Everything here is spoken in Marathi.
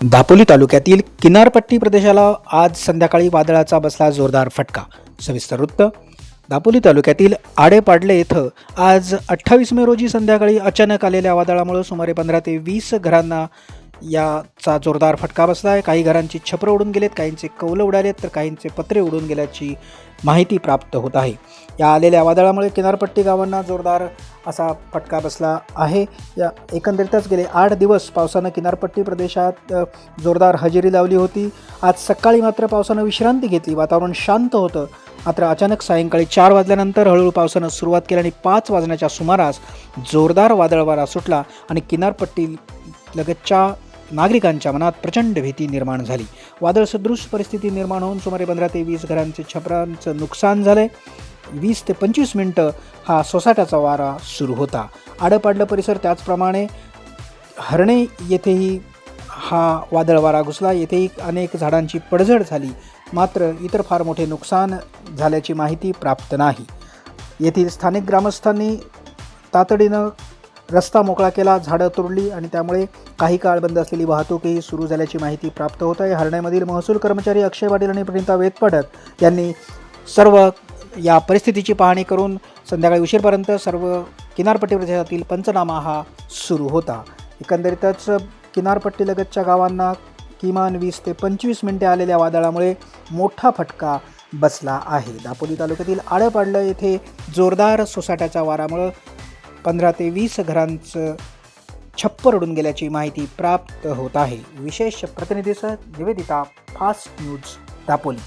दापोली तालुक्यातील किनारपट्टी प्रदेशाला आज संध्याकाळी वादळाचा बसला जोरदार फटका. सविस्तर वृत्त दापोली तालुक्यातील आडेपाडले येथं आज अठ्ठावीस मे रोजी संध्याकाळी अचानक आलेल्या वादळामुळे सुमारे पंधरा ते वीस घरांना याचा जोरदार फटका बसला आहे काही घरांची छपरं उडून गेलेत काहींचे कौलं उडालेत तर काहींचे पत्रे उडून गेल्याची माहिती प्राप्त होत आहे. या आलेल्या वादळामुळे किनारपट्टी गावांना जोरदार असा फटका बसला आहे. या एकंदरीतच गेले आठ दिवस पावसानं किनारपट्टी प्रदेशात जोरदार हजेरी लावली होती. आज सकाळी मात्र पावसानं विश्रांती घेतली. वातावरण शांत होतं. मात्र अचानक सायंकाळी चार वाजल्यानंतर हळूहळू पावसानं सुरुवात केली आणि पाच वाजण्याच्या सुमारास जोरदार वादळ वारा सुटला आणि किनारपट्टी लगतच्या नागरिकांच्या मनात प्रचंड भीती निर्माण झाली. वादळ सदृश परिस्थिती निर्माण होऊन सुमारे पंधरा ते वीस घरांचे छपरांचं नुकसान झालंय. वीस ते पंचवीस मिनटं हा सोसाट्याचा वारा सुरू होता. आडपाडलं परिसर त्याचप्रमाणे हरणे येथेही हा वादळ वारा घुसला. येथेही अनेक झाडांची पडझड झाली. मात्र इतर फार मोठे नुकसान झाल्याची माहिती प्राप्त नाही. येथील स्थानिक ग्रामस्थांनी तातडीनं रस्ता मोकळा केला झाडं तोडली आणि त्यामुळे काही काळ बंद असलेली वाहतूकही सुरू झाल्याची माहिती प्राप्त होत आहे. हरण्यामधील महसूल कर्मचारी अक्षय पाटील आणि प्रणिता वेतपडक यांनी सर्व या परिस्थितीची पाहणी करून संध्याकाळी उशीरपर्यंत सर्व किनारपट्टी प्रदेशातील पंचनामा हा सुरू होता. एकंदरीतच किनारपट्टीलगतच्या गावांना किमान वीस ते पंचवीस मिनिटे आलेल्या वादळामुळे मोठा फटका बसला आहे. दापोली तालुक्यातील आळंपाडलं येथे जोरदार सोसाट्याच्या वारामुळं पंधरा ते वीस घरांचं छप्पर उडून गेल्याची माहिती प्राप्त होत आहे. विशेष प्रतिनिधीसह निवेदिता फास्ट न्यूज दापोली.